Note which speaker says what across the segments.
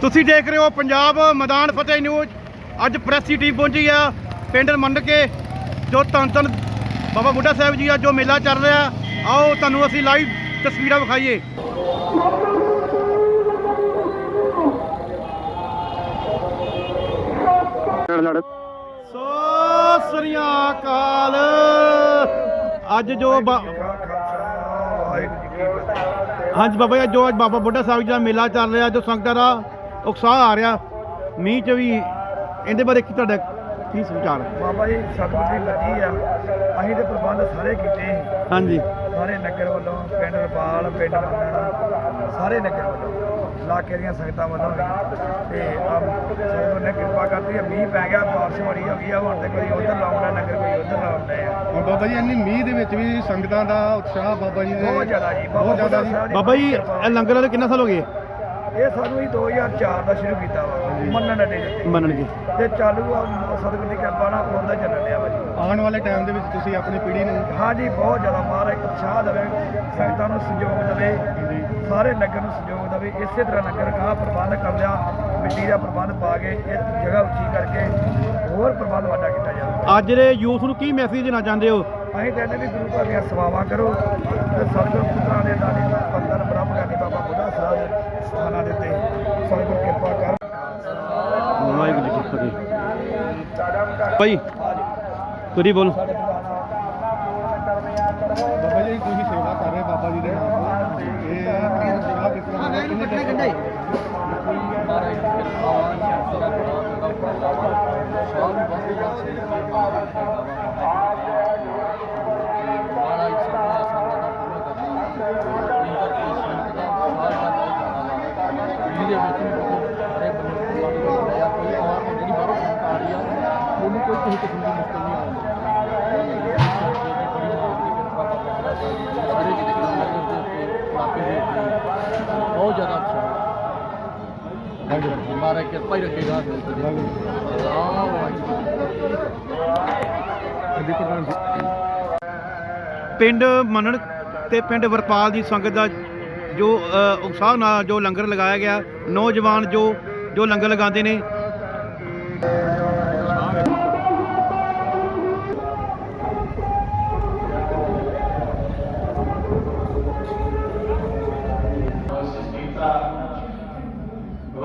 Speaker 1: ਤੁਸੀਂ ਦੇਖ ਰਹੇ ਹੋ ਪੰਜਾਬ ਮੈਦਾਨ ਫਤਿਹ ਨਿਊਜ਼। ਅੱਜ ਪ੍ਰੈਸੀ ਟੀਮ ਪਹੁੰਚੀ ਆ ਪਿੰਡ ਮੰਡ ਕੇ ਜੋ ਧੰਨ ਧੰਨ ਬਾਬਾ ਬੁੱਢਾ ਸਾਹਿਬ ਜੀ ਆ ਜੋ ਮੇਲਾ ਚੱਲ ਰਿਹਾ। ਆਓ ਤੁਹਾਨੂੰ ਅਸੀਂ ਲਾਈਵ ਤਸਵੀਰਾਂ ਵਿਖਾਈਏ। ਸੋ ਸ੍ਰੀ ਅਕਾਲ। ਅੱਜ ਜੋ ਹਾਂਜੀ ਬਾਬਾ ਜੀ ਜੋ ਅੱਜ ਬਾਬਾ ਬੁੱਢਾ ਸਾਹਿਬ ਜੀ ਦਾ ਮੇਲਾ ਚੱਲ ਰਿਹਾ, ਜੋ ਸੰਗਤਾਂ ਦਾ ਉਤਸ਼ਾਹ ਆ ਰਿਹਾ। ਮੀਂਹ ਚ ਵੀ ਇਹਦੇ ਬਾਰੇ ਕੀ ਤੁਹਾਡਾ ਕੀ ਵਿਚਾਰ
Speaker 2: ਬਾਬਾ ਜੀ ਸਤਿਗੁਰ ਦੀ ਮਰਜ਼ੀ ਆ। ਅਸੀਂ ਤੇ ਪ੍ਰਬੰਧ ਸਾਰੇ ਕੀਤੇ ਸੀ।
Speaker 1: ਹਾਂਜੀ।
Speaker 2: ਸਾਰੇ ਨਗਰ ਵੱਲੋਂ ਪਿੰਡ ਰਪਾਲ ਪਿੰਡ ਮੰਨਣ ਸਾਰੇ ਨਗਰ ਵੱਲੋਂ ਇਲਾਕੇ ਦੀਆਂ ਸੰਗਤਾਂ ਵੱਲੋਂ ਵੀ। ਤੇ ਆ ਸਤਿਗੁਰ ਨੇ ਕਿਰਪਾ ਕਰਤੀ ਆ। ਮੀਂਹ ਪੈ ਗਿਆ ਬਾਰਿਸ਼ ਬੜੀ ਹੋ ਗਈ ਆ। ਹੁਣ ਤੇ ਕੋਈ ਉਧਰ ਲਾਉਂਦਾ ਨਗਰ ਕੋਈ ਉਧਰ ਲਾਉਂਦਾ ਆ।
Speaker 3: ਹੁਣ ਬਾਬਾ ਜੀ ਇੰਨੀ ਮੀਂਹ ਦੇ ਵਿੱਚ ਵੀ ਸੰਗਤਾਂ ਦਾ ਉਤਸ਼ਾਹ ਬਾਬਾ ਜੀ ਦੇ
Speaker 2: ਬਹੁਤ ਜ਼ਿਆਦਾ ਜੀ
Speaker 3: ਬਹੁਤ ਜ਼ਿਆਦਾ ਜੀ।
Speaker 1: ਬਾਬਾ ਜੀ। ਇਹ ਲੰਗਰ ਵਾਲੇ ਕਿੰਨਾ ਸਾਲ ਹੋ ਗਏ?
Speaker 2: ਇਹ ਸਾਨੂੰ ਹੀ 2004 ਦਾ ਸ਼ੁਰੂ ਕੀਤਾ ਵਾ ਮੰਨਣ ਅੱਡੇ ਜੱਤੇ
Speaker 1: ਮੰਨਣਗੇ
Speaker 2: ਤੇ ਚਾਲੂ ਆ ਸਤਿਗੁਰ ਦੀ ਕਿਰਪਾ ਨਾਲ ਉਹਦਾ ਚੱਲਣ ਡਿਆ ਵਾ ਜੀ।
Speaker 3: ਆਉਣ ਵਾਲੇ ਟਾਈਮ ਦੇ ਵਿੱਚ ਤੁਸੀਂ ਆਪਣੀ ਪੀੜ੍ਹੀ ਨੂੰ
Speaker 2: ਹਾਂਜੀ ਬਹੁਤ ਜ਼ਿਆਦਾ ਮਹਾਰਾਜ ਉਤਸ਼ਾਹ ਦੇਵੇ ਸੰਗਤਾਂ ਨੂੰ ਸਹਿਯੋਗ ਦੇਵੇ ਸਾਰੇ ਨਗਰ ਨੂੰ ਸਹਿਯੋਗ ਦੇਵੇ ਇਸੇ ਤਰ੍ਹਾਂ ਨਗਰ ਕਾ ਪ੍ਰਬੰਧ ਕਰ ਲਿਆ ਮਿੱਟੀ ਦਾ ਪ੍ਰਬੰਧ ਪਾ ਕੇ ਇਹ ਜਗ੍ਹਾ ਉੱਚੀ ਕਰਕੇ ਹੋਰ ਪ੍ਰਬੰਧ ਵੱਡਾ ਕੀਤਾ ਜਾਵੇ।
Speaker 1: ਅੱਜ ਦੇ ਯੂਥ ਨੂੰ ਕੀ ਮੈਸੇਜ ਦੇਣਾ ਚਾਹੁੰਦੇ ਹੋ?
Speaker 2: ਅਸੀਂ ਕਹਿੰਦੇ ਵੀ ਗੁਰੂ ਘਰ ਦੀਆਂ ਸੇਵਾਵਾਂ ਕਰੋ ਤੇ ਸਤਿਗੁਰ ਪੁੱਤਰਾਂ ਦੇ ਦਾਨੀ ਪੰਦਰ ਬ੍ਰਹਮ ਗਿਆਨੀ ਬਾਬਾ ਬੁੱਢਾ ਸਾਹਿਬ ਦੇ ਸਥਾਨਾਂ ਦੇ ਉੱਤੇ ਸਤਿਗੁਰ ਕਿਰਪਾ ਕਰ
Speaker 1: ਵਾਹਿਗੁਰੂ ਜੀ ਕੀ ਫਤਿਹ ਭਾਈ ਤੁਸੀਂ ਬੋਲੋ।
Speaker 3: ਬਾਬਾ ਜੀ, ਤੁਸੀਂ ਸੇਵਾ ਕਰ ਰਹੇ ਬਾਬਾ ਜੀ ਦੇ ਨਾਮ ਤੋਂ। ਇਹ ਉਤਸ਼ਾਹ ਕਿਸ ਤਰ੍ਹਾਂ
Speaker 4: ਮਾਰਾ ਕਿਰਪਾ ਹੀ ਰੱਖੇਗਾ
Speaker 1: ਪਿੰਡ ਮੰਨਣ ਤੇ ਪਿੰਡ ਵਰਪਾਲ ਦੀ ਸੰਗਤ ਦਾ ਜੋ ਉਤਸ਼ਾਹ ਨਾਲ ਜੋ ਲੰਗਰ ਲਗਾਇਆ ਗਿਆ ਨੌਜਵਾਨ ਜੋ ਜੋ ਲੰਗਰ ਲਗਾਉਂਦੇ ਨੇ।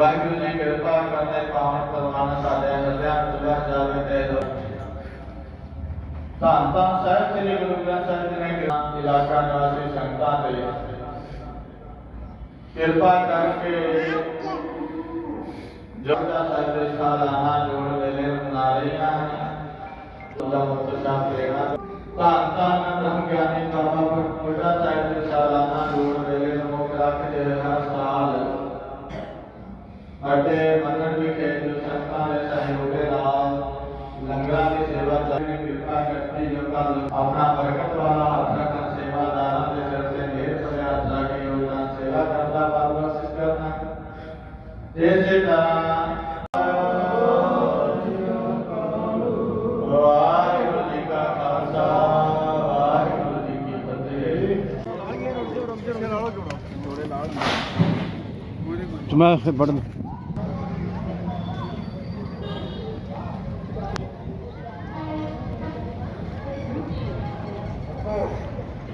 Speaker 5: ਵਾਹਿਗੁਰੂ ਜੀ ਕਿਰਪਾ ਕਰਦੇ ਪਾਵਨ ਪਰਮਾਨ ਸਾਡੇ ਹਿਰਦਿਆਂ ਵਿੱਚ ਜਾਵੇ ਤੇ ਲੋ ਧੰਨ ਧੰਨ ਸਾਹਿਬ ਸ੍ਰੀ ਗੁਰੂ ਗ੍ਰੰਥ ਸਾਹਿਬ ਜੀ ਨੇ ਇਲਾਕਾ ਨਿਵਾਸੀ ਸੰਗਤਾਂ ਤੇ ਕਿਰਪਾ ਕਰਕੇ ਜੋੜਾ ਸਾਹਿਬ ਦੇ ਸਾਲਾਨਾ ਜੋੜ ਮੇਲੇ ਮਨਾ ਰਹੀਆਂ ਹਨ। ਉਹਦਾ ਮੁਕਤ ਸ਼ਾਂਤ ਲੈਣਾ ਧੰਨ ਧੰਨ ਬ੍ਰਹਮ ਗਿਆਨੀ ਬਾਬਾ ਅਤੇ ਮੰਨਣ ਵਿਖੇ ਜੋ ਸੰਸਥਾ ਦੇ ਸਹਿਯੋਗ ਦੇ ਨਾਲ ਲੰਗਰਾਂ ਦੀ ਸੇਵਾ ਚਾਹੀਦੀ ਕਿਰਪਾ ਕਰਤੀ ਜੋ ਕੱਲ ਆਪਣਾ ਬਰਕਤ ਵਾਲਾ ਹੱਥ ਰੱਖਣ ਸੇਵਾਦਾਰਾਂ ਦੇ ਸਿਰ ਤੇ ਮਿਹਰ ਭਰਿਆ ਹੱਥ ਰੱਖ ਕੇ ਉਹਨਾਂ ਸੇਵਾ ਕਰਦਾ ਬਾਬਾ ਸਿਸ ਕਰਨਾ ਇਸੇ ਤਰ੍ਹਾਂ